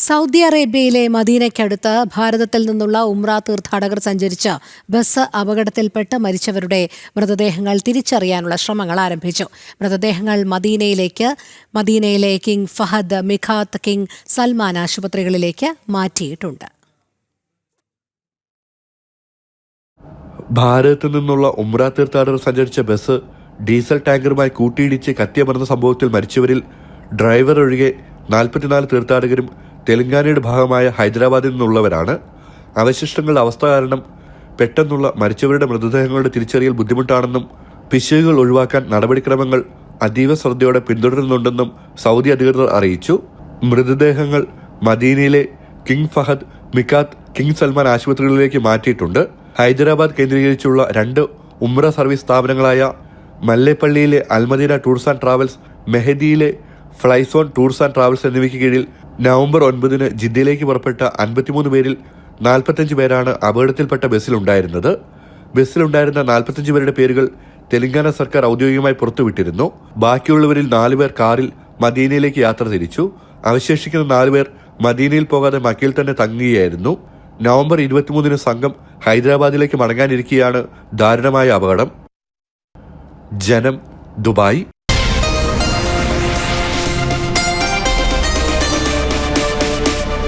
Saudi അറേബ്യയിലെ മദീനയ്ക്കടുത്ത് ഭാരതത്തിൽ നിന്നുള്ള ഉംറ തീർത്ഥാടകർ സഞ്ചരിച്ച ബസ് അപകടത്തിൽപ്പെട്ട് മരിച്ചവരുടെ മൃതദേഹങ്ങൾ തിരിച്ചറിയാനുള്ള ശ്രമങ്ങൾ ആരംഭിച്ചു. മൃതദേഹങ്ങൾ മദീനയിലേക്ക് മദീനയിലെ കിങ് ഫഹദ് മിഖാത്ത് കിങ് സൽമാൻ ആശുപത്രികളിലേക്ക് മാറ്റിയിട്ടുണ്ട്. ഭാരതത്തിൽ നിന്നുള്ള ഉമ്ര തീർത്ഥാടകർ സഞ്ചരിച്ച ബസ് ഡീസൽ ടാങ്കറുമായി കൂട്ടിയിടിച്ച് കത്തിയമർന്ന സംഭവത്തിൽ മരിച്ചവരിൽ ഡ്രൈവർ ഒഴികെ നാൽപ്പത്തിനാല് തീർത്ഥാടകരും തെലങ്കാനയുടെ ഭാഗമായ ഹൈദരാബാദിൽ നിന്നുള്ളവരാണ്. അവശിഷ്ടങ്ങളുടെ അവസ്ഥ കാരണം പെട്ടെന്നുള്ള മരിച്ചവരുടെ മൃതദേഹങ്ങളുടെ തിരിച്ചറിയൽ ബുദ്ധിമുട്ടാണെന്നും പിശകുകൾ ഒഴിവാക്കാൻ നടപടിക്രമങ്ങൾ അതീവ ശ്രദ്ധയോടെ പിന്തുടരുന്നുണ്ടെന്നും സൗദി അധികൃതർ അറിയിച്ചു. മൃതദേഹങ്ങൾ മദീനയിലെ കിങ് ഫഹദ് മിക്കാത്ത് കിങ് സൽമാൻ ആശുപത്രികളിലേക്ക് മാറ്റിയിട്ടുണ്ട്. ഹൈദരാബാദ് കേന്ദ്രീകരിച്ചുള്ള രണ്ട് ഉമ്ര സർവീസ് സ്ഥാപനങ്ങളായ മല്ലേപ്പള്ളിയിലെ അൽമദീന ടൂർസ് ആൻഡ് ട്രാവൽസ് മെഹദിയിലെ ഫ്ലൈസോൺ ടൂർസ് ആൻഡ് ട്രാവൽസ് എന്നിവയ്ക്ക് കീഴിൽ നവംബർ ഒൻപതിന് ജിദ്ദയിലേക്ക് പുറപ്പെട്ട അൻപത്തിമൂന്ന് പേരിൽ നാൽപ്പത്തഞ്ച് പേരാണ് അപകടത്തിൽപ്പെട്ട ബസ്സിലുണ്ടായിരുന്നത്. ബസ്സിലുണ്ടായിരുന്ന നാൽപ്പത്തഞ്ച് പേരുടെ പേരുകൾ തെലങ്കാന സർക്കാർ ഔദ്യോഗികമായി പുറത്തുവിട്ടിരുന്നു. ബാക്കിയുള്ളവരിൽ നാലുപേർ കാറിൽ മദീനയിലേക്ക് യാത്ര തിരിച്ചു. അവശേഷിക്കുന്ന നാലുപേർ മദീനയിൽ പോകാതെ മക്കയിൽ തന്നെ തങ്ങുകയായിരുന്നു. നവംബർ ഇരുപത്തിമൂന്നിന് സംഘം ഹൈദരാബാദിലേക്ക് മടങ്ങാനിരിക്കുകയാണ് ദാരുണമായ അപകടം. ജനം ദുബായ്.